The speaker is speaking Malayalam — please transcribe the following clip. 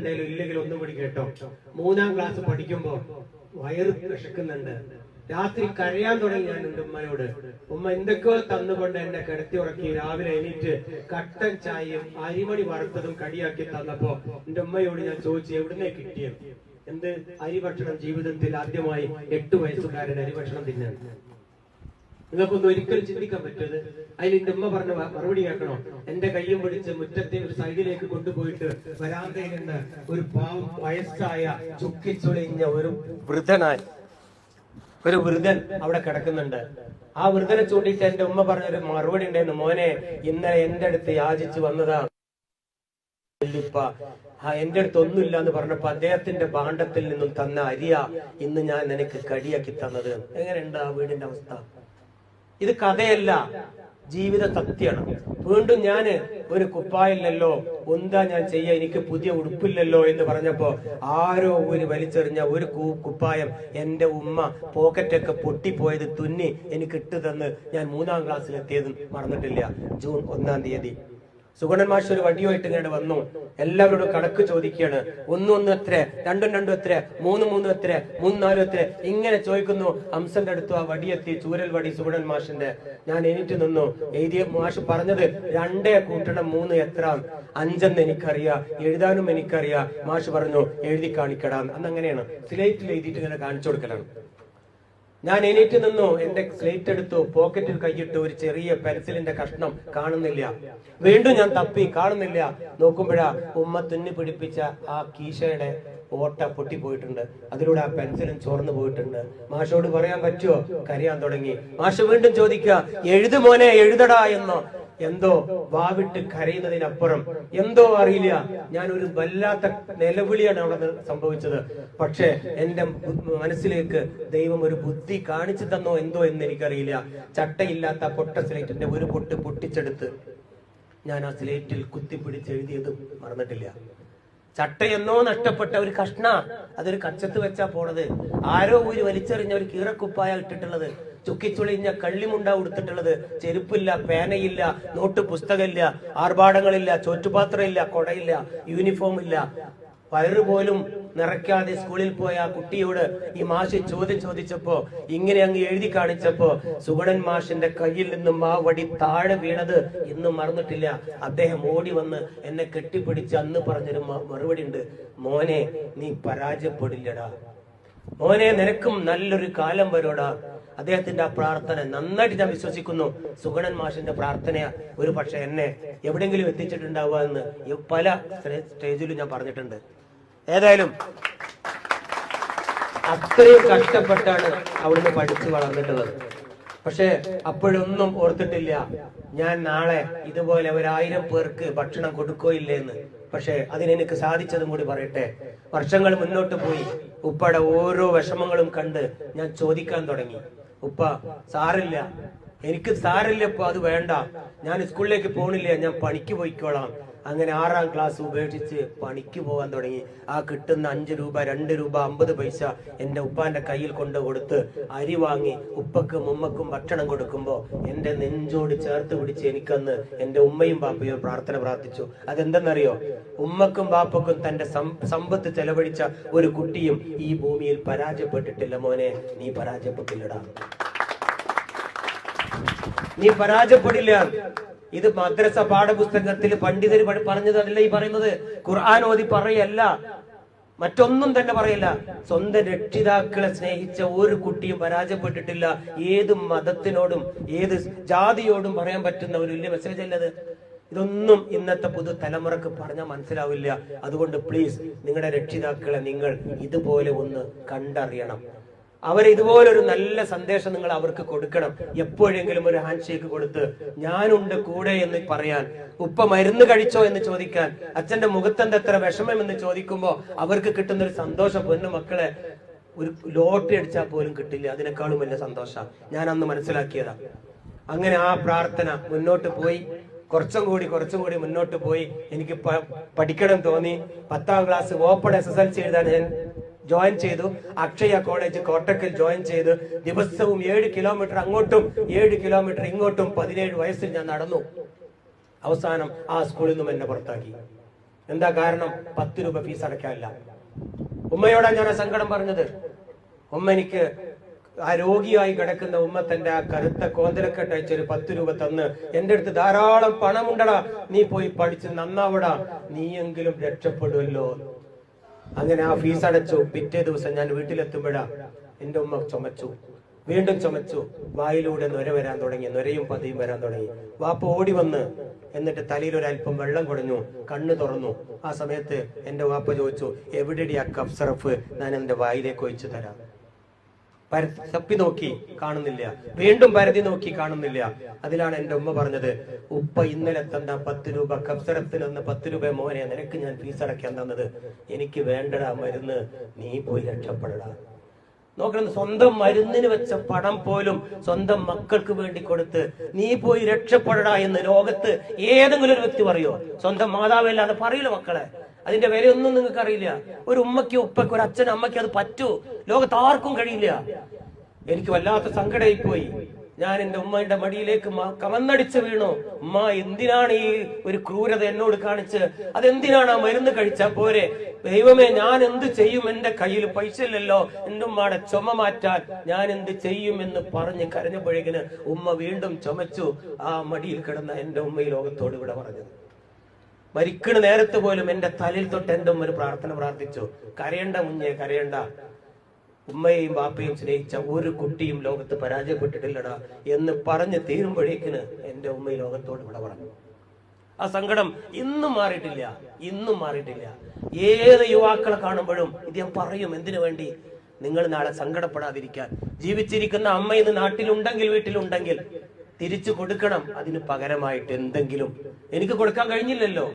എന്തായാലും ഇല്ലെങ്കിൽ ഒന്നും കൂടി കേട്ടോ. മൂന്നാം ക്ലാസ് പഠിക്കുമ്പോ വയറ് വിശക്കുന്നുണ്ട്. രാത്രി കരയാൻ തുടങ്ങി ഞാൻ എന്റെ ഉമ്മയോട്. ഉമ്മ എന്തൊക്കെയോ തന്നുകൊണ്ട് എന്നെ കിടത്തി ഉറക്കി രാവിലെ എണീറ്റ് കട്ടൻ ചായയും അരിമണി വറുത്തതും കടിയാക്കി തന്നപ്പോ എന്റെ ഉമ്മയോട് ഞാൻ ചോദിച്ചു എവിടുന്നേ കിട്ടിയത്? എന്ത്? അരി ഭക്ഷണം ജീവിതത്തിൽ ആദ്യമായി എട്ട് വയസ്സുകാരൻ അരി ഭക്ഷണം തിന്നാൻ. നിങ്ങൾക്കൊന്നും ഒരിക്കലും ചിന്തിക്കാൻ പറ്റരുത്. അതിൽ എന്റെ ഉമ്മ പറഞ്ഞ മറുപടി കേൾക്കണോ? എന്റെ കയ്യും പിടിച്ച് മുറ്റത്തെ ഒരു സൈഡിലേക്ക് കൊണ്ടുപോയിട്ട് വരാന്തയിൽ നിന്ന് ഒരു പാവം വയസ്സായ ചുക്കിച്ചുളിഞ്ഞ ഒരു വൃദ്ധനായി ഒരു വൃദ്ധൻ അവിടെ കിടക്കുന്നുണ്ട്. ആ വൃദ്ധനെ ചൂണ്ടിയിട്ട് എന്റെ ഉമ്മ പറഞ്ഞൊരു മറുപടി ഉണ്ടായിരുന്നു മോനെ ഇന്നലെ എന്റെ അടുത്ത് യാചിച്ചു വന്നതാ. എന്റെ അടുത്ത് ഒന്നുമില്ല എന്ന് പറഞ്ഞപ്പോ അദ്ദേഹത്തിന്റെ ഭാണ്ഡത്തിൽ നിന്നും തന്ന അരിയ ഇന്ന് ഞാൻ നിനക്ക് കടിയാക്കി തന്നത്. എങ്ങനെയുണ്ട് ആ വീടിന്റെ അവസ്ഥ? ഇത് കഥയല്ല ജീവിത സത്യമാണ്. വീണ്ടും ഞാൻ ഒരു കുപ്പായില്ലല്ലോ എന്താ ഞാൻ ചെയ്യാ? എനിക്ക് പുതിയ ഉടുപ്പില്ലല്ലോ എന്ന് പറഞ്ഞപ്പോ ആരോ ഒരു വലിച്ചെറിഞ്ഞ ഒരു കുപ്പായം എന്റെ ഉമ്മ പോക്കറ്റൊക്കെ പൊട്ടിപ്പോയത് തുന്നി എനിക്ക് ഇട്ടു തന്ന് ഞാൻ മൂന്നാം ക്ലാസ്സിൽ എത്തിയതും മറന്നിട്ടില്ല. ജൂൺ ഒന്നാം തീയതി. സുഗണൻ മാഷ് ഒരു വടിയുമായിട്ട് ഇങ്ങനെ വന്നു. എല്ലാവരോടും കണക്ക് ചോദിക്കുകയാണ്. ഒന്നും ഒന്നും എത്ര? രണ്ടും രണ്ടും എത്ര? മൂന്ന് മൂന്നും എത്ര? മൂന്ന് നാലും എത്ര? ഇങ്ങനെ ചോദിക്കുന്നു. ഹംസന്റെ അടുത്ത് ആ വടിയെത്തി ചൂരൽ വടി സുഗണൻ മാഷിന്റെ. ഞാൻ എണീറ്റ് നിന്നു. എഴുതിയ മാഷ് പറഞ്ഞത് രണ്ടേ കൂട്ടണം മൂന്ന് എത്ര. അഞ്ചെന്ന് എനിക്കറിയാം. എഴുതാനും എനിക്കറിയാം. മാഷ് പറഞ്ഞു എഴുതി കാണിക്കടാ അന്ന് അങ്ങനെയാണ്. സ്ലേറ്റിൽ എഴുതിയിട്ട് ഇങ്ങനെ കാണിച്ചു കൊടുക്കലാണ്. ഞാൻ എണീറ്റ് നിന്നു. എന്റെ സ്ലേറ്റ് എടുത്തു. പോക്കറ്റിൽ കൈയിട്ട് ഒരു ചെറിയ പെൻസിലിന്റെ കഷ്ണം കാണുന്നില്ല. വീണ്ടും ഞാൻ തപ്പി. കാണുന്നില്ല. നോക്കുമ്പോഴാ ഉമ്മ തുന്നി പിടിപ്പിച്ച ആ കീശയുടെ ഓട്ട പൊട്ടിപ്പോയിട്ടുണ്ട് അതിലൂടെ ആ പെൻസിലും ചോർന്നു പോയിട്ടുണ്ട്. മാഷോട് പറയാൻ പറ്റുമോ കരയാൻ തുടങ്ങി. മാഷ് വീണ്ടും ചോദിക്കുക എഴുതു മോനെ എഴുതടാ എന്നോ. എന്തോ വാവിട്ട് കരയുന്നതിനപ്പുറം. എന്തോ അറിയില്ല. ഞാൻ ഒരു വല്ലാത്ത നിലവിളിയാണ് അവിടെ സംഭവിച്ചത്. പക്ഷേ എന്റെ മനസ്സിലേക്ക് ദൈവം ഒരു ബുദ്ധി കാണിച്ചു തന്നോ എന്തോ എന്ന് എനിക്കറിയില്ല. ചട്ടയില്ലാത്ത പൊട്ട സ്ലേറ്റിന്റെ ഒരു പൊട്ട് പൊട്ടിച്ചെടുത്ത് ഞാൻ ആ സ്ലേറ്റിൽ കുത്തിപ്പിടിച്ച് എഴുതിയതും മറന്നിട്ടില്ല. ചട്ടയെന്നോ നഷ്ടപ്പെട്ട ഒരു കഷ്ണ അതൊരു കച്ചത്ത് വെച്ചാ പോണത്. ആരോ ഒരു വലിച്ചെറിഞ്ഞ ഒരു കീറക്കുപ്പായ ഇട്ടിട്ടുള്ളത്. ചുക്കിച്ചുളിഞ്ഞ കള്ളിമുണ്ട ഉടുത്തിട്ടുള്ളത്. ചെരുപ്പില്ല പേനയില്ല നോട്ട് പുസ്തകമില്ല ആർഭാടങ്ങളില്ല ചോറ്റുപാത്രമില്ല കൊടയില്ല യൂണിഫോം ഇല്ല വയറ് പോലും നിറയ്ക്കാതെ സ്കൂളിൽ പോയ ആ കുട്ടിയോട് ഈ മാഷ് ചോദ്യം ചോദിച്ചപ്പോ ഇങ്ങനെ അങ്ങ് എഴുതി കാണിച്ചപ്പോ സുഗണൻ മാഷിന്റെ കയ്യിൽ നിന്നും ആ വടി താഴെ വീണത് ഇന്നും മറന്നിട്ടില്ല. അദ്ദേഹം ഓടി വന്ന് എന്നെ കെട്ടിപ്പിടിച്ച് അന്ന് പറഞ്ഞൊരു മറുപടി ഉണ്ട്. മോനെ നീ പരാജയപ്പെടില്ലടാ. മോനെ നിനക്കും നല്ലൊരു കാലം വരോടാ അദ്ദേഹത്തിന്റെ ആ പ്രാർത്ഥന നന്നായിട്ട് ഞാൻ വിശ്വസിക്കുന്നു. സുഗണൻ മാഷിന്റെ പ്രാർത്ഥന ഒരു പക്ഷെ എന്നെ എവിടെയെങ്കിലും എത്തിച്ചിട്ടുണ്ടാവുക എന്ന്. പല സ്റ്റേ- സ്റ്റേജിലും ഞാൻ പറഞ്ഞിട്ടുണ്ട്. ഏതായാലും അത്രയും കഷ്ടപ്പെട്ടാണ് അവിടുന്ന് പഠിച്ചു വളർന്നിട്ടുള്ളത്. പക്ഷെ അപ്പോഴൊന്നും ഓർത്തിട്ടില്ല ഞാൻ നാളെ ഇതുപോലെ ഒരായിരം പേർക്ക് ഭക്ഷണം കൊടുക്കുകയില്ലേ എന്ന്. പക്ഷെ അതിനെനിക്ക് സാധിച്ചതും കൂടി പറയട്ടെ വർഷങ്ങൾ മുന്നോട്ട് പോയി ഉപ്പയുടെ ഓരോ വിഷമങ്ങളും കണ്ട് ഞാൻ ചോദിക്കാൻ തുടങ്ങി. ഉപ്പ സാറില്ല എനിക്ക് സാറില്ല ഇപ്പൊ അത് വേണ്ട. ഞാൻ സ്കൂളിലേക്ക് പോണില്ല ഞാൻ പണിക്ക് പോയിക്കോളാം. അങ്ങനെ ആറാം ക്ലാസ് ഉപേക്ഷിച്ച് പണിക്ക് പോകാൻ തുടങ്ങി. ആ കിട്ടുന്ന അഞ്ച് രൂപ രണ്ട് രൂപ അമ്പത് പൈസ എന്റെ ഉപ്പാന്റെ കയ്യിൽ കൊണ്ട് കൊടുത്ത് അരി വാങ്ങി ഉപ്പക്കും ഉമ്മക്കും ഭക്ഷണം കൊടുക്കുമ്പോൾ എന്റെ നെഞ്ചോട് ചേർത്ത് പിടിച്ച് എനിക്കന്ന് എന്റെ ഉമ്മയും പാപ്പയും പ്രാർത്ഥന പ്രാർത്ഥിച്ചു. അതെന്തെന്നറിയോ? ഉമ്മക്കും പാപ്പക്കും തന്റെ സമ്പത്ത് ചെലവഴിച്ച ഒരു കുട്ടിയും ഈ ഭൂമിയിൽ പരാജയപ്പെട്ടിട്ടില്ല മോനെ. നീ പരാജയപ്പെട്ടില്ലടാ. നീ പരാജയപ്പെടില്ല. ഇത് മദ്രസ പാഠപുസ്തകത്തിൽ പണ്ഡിതർ പറഞ്ഞതല്ല ഈ പറയുന്നത്. ഖുർആൻ ഓതി പറയല്ല. മറ്റൊന്നും തന്നെ പറയല്ല. സ്വന്തം രക്ഷിതാക്കളെ സ്നേഹിച്ച ഒരു കുട്ടിയും പരാജയപ്പെട്ടിട്ടില്ല. ഏത് മതത്തിനോടും ഏത് ജാതിയോടും പറയാൻ പറ്റുന്ന ഒരു വലിയ മെസ്സേജ് അല്ലത് ഇതൊന്നും ഇന്നത്തെ പുതു തലമുറയ്ക്ക് പറഞ്ഞാൽ മനസ്സിലാവില്ല. അതുകൊണ്ട് പ്ലീസ് നിങ്ങളുടെ രക്ഷിതാക്കളെ നിങ്ങൾ ഇതുപോലെ ഒന്ന് കണ്ടറിയണം. അവർ ഇതുപോലൊരു നല്ല സന്ദേശം നിങ്ങൾ അവർക്ക് കൊടുക്കണം. എപ്പോഴെങ്കിലും ഒരു ഹാൻഡ് ഷേക്ക് കൊടുത്ത് ഞാനുണ്ട് കൂടെ എന്ന് പറയാൻ ഉപ്പ മരുന്ന് കഴിച്ചോ എന്ന് ചോദിക്കാൻ അച്ഛന്റെ മുഖത്തെന്ത് എത്ര വിഷമം എന്ന് ചോദിക്കുമ്പോ അവർക്ക് കിട്ടുന്ന ഒരു സന്തോഷം പൊന്നു മക്കളെ ഒരു ലോട്ടറി അടിച്ചാൽ പോലും കിട്ടില്ല. അതിനേക്കാളും വലിയ സന്തോഷം. ഞാൻ അന്ന് മനസ്സിലാക്കിയതാ. അങ്ങനെ ആ പ്രാർത്ഥന മുന്നോട്ട് പോയി. കുറച്ചും കൂടി കുറച്ചും കൂടി മുന്നോട്ട് പോയി. എനിക്ക് പഠിക്കണം തോന്നി. പത്താം class open S S L C എഴുതാൻ ഞാൻ ജോയിൻ ചെയ്തു. അക്ഷയ കോളേജ് കോട്ടക്കൽ ജോയിൻ ചെയ്ത്. ദിവസവും ഏഴ് കിലോമീറ്റർ അങ്ങോട്ടും ഏഴ് കിലോമീറ്റർ ഇങ്ങോട്ടും പതിനേഴ് വയസ്സിൽ ഞാൻ നടന്നു. അവസാനം ആ സ്കൂളിൽ നിന്നും എന്നെ പുറത്താക്കി. എന്താ കാരണം? പത്ത് രൂപ ഫീസ് അടയ്ക്കാനില്ല. ഉമ്മയോടാ ഞാൻ ആ സങ്കടം പറഞ്ഞത്? ഉമ്മ എനിക്ക് ആ രോഗിയായി കിടക്കുന്ന ഉമ്മ തന്റെ ആ കറുത്ത കോന്തലക്കെട്ട് അയച്ചൊരു പത്ത് രൂപ തന്ന്. എന്റെ അടുത്ത് ധാരാളം പണമുണ്ടടാ. നീ പോയി പഠിച്ച് നന്നാവടാ. നീയെങ്കിലും രക്ഷപ്പെടുമല്ലോ അങ്ങനെ ആ ഫീസ് അടച്ചു. പിറ്റേ ദിവസം ഞാൻ വീട്ടിലെത്തുമ്പോഴാ എന്റെ ഉമ്മ ചുമച്ചു. വീണ്ടും ചുമച്ചു. വായിലൂടെ നൊര വരാൻ തുടങ്ങി. നൊരയും പതിയും വരാൻ തുടങ്ങി. വാപ്പ ഓടി വന്ന് എന്നിട്ട് തലയിൽ ഒരല്പം വെള്ളം കുടഞ്ഞു. കണ്ണ് തുറന്നു. ആ സമയത്ത് എന്റെ വാപ്പ ചോദിച്ചു എവിടെ ആ കഫ് സിറപ്പ് ഞാൻ എന്റെ വായിലേക്ക് ഒഴിച്ചു തരാം. തപ്പി നോക്കി കാണുന്നില്ല. വീണ്ടും പരതി നോക്കി കാണുന്നില്ല. അതിലാണ് എന്റെ ഉമ്മ പറഞ്ഞത് ഉപ്പ ഇന്നലെ തന്ന പത്ത് രൂപ കബ്സറത്തിൽ നിന്ന് പത്ത് രൂപ മോനെ നിനക്ക് ഞാൻ ഫീസ് അടയ്ക്കാൻ തന്നത്. എനിക്ക് വേണ്ടടാ മരുന്ന്. നീ പോയി രക്ഷപ്പെടടാ. നോക്കണം സ്വന്തം മരുന്നിന് വെച്ച പണം പോലും സ്വന്തം മക്കൾക്ക് വേണ്ടി കൊടുത്ത് നീ പോയി രക്ഷപ്പെടടാ എന്ന് ലോകത്ത് ഏതെങ്കിലും ഒരു വ്യക്തി പറയോ? സ്വന്തം മാതാവല്ലാതെ പറയില്ല മക്കളെ? അതിന്റെ വിലയൊന്നും നിങ്ങൾക്ക് അറിയില്ല ഒരു ഉമ്മയ്ക്ക് ഉപ്പയ്ക്ക് ഒരു അച്ഛനും അമ്മയ്ക്ക് അത് പറ്റൂ. ലോകത്ത് ആർക്കും കഴിയില്ല. എനിക്ക് വല്ലാത്ത സങ്കടമായി പോയി ഞാൻ എന്റെ ഉമ്മയുടെ മടിയിലേക്ക് കമന്നടിച്ച് വീണു. ഉമ്മ എന്തിനാണ് ഈ ഒരു ക്രൂരത എന്നോട് കാണിച്ച്? അതെന്തിനാണ് ആ മരുന്ന് കഴിച്ച പോരെ? ദൈവമേ ഞാൻ എന്ത് ചെയ്യും? എന്റെ കയ്യിൽ പൈസ ഇല്ലല്ലോ. എന്റെ ഉമ്മയുടെ ചുമ മാറ്റാൻ ഞാൻ എന്ത് ചെയ്യും എന്ന് പറഞ്ഞ് കരഞ്ഞപ്പോഴേക്കിന് ഉമ്മ വീണ്ടും ചുമച്ചു. ആ മടിയിൽ കിടന്ന എന്റെ ഉമ്മ ഈ ലോകത്തോട് ഇവിടെ പറഞ്ഞത്. മരിക്കണ നേരത്ത് പോലും എന്റെ തലയിൽ തൊട്ട് എന്തും ഒരു പ്രാർത്ഥന പ്രാർത്ഥിച്ചു. കരയണ്ട മുഞ്ഞേ കരയണ്ട. ഉമ്മയെയും ബാപ്പയും സ്നേഹിച്ച ഒരു കുട്ടിയും ലോകത്ത് പരാജയപ്പെട്ടിട്ടില്ലടാ എന്ന് പറഞ്ഞ് തീരുമ്പോഴേക്കിന് എന്റെ ഉമ്മ ലോകത്തോട് ഇവിടെ പറഞ്ഞു. ആ സങ്കടം ഇന്നും മാറിയിട്ടില്ല ഇന്നും മാറിയിട്ടില്ല. ഏത് യുവാക്കളെ കാണുമ്പോഴും ഇത് ഞാൻ പറയും എന്തിനു വേണ്ടി? നിങ്ങൾ നാളെ സങ്കടപ്പെടാതിരിക്കാൻ. ജീവിച്ചിരിക്കുന്ന അമ്മ ഇന്ന് നാട്ടിലുണ്ടെങ്കിൽ വീട്ടിലുണ്ടെങ്കിൽ തിരിച്ചു കൊടുക്കണം. അതിന് പകരമായിട്ട് എന്തെങ്കിലും. എനിക്ക് കൊടുക്കാൻ കഴിഞ്ഞില്ലല്ലോ.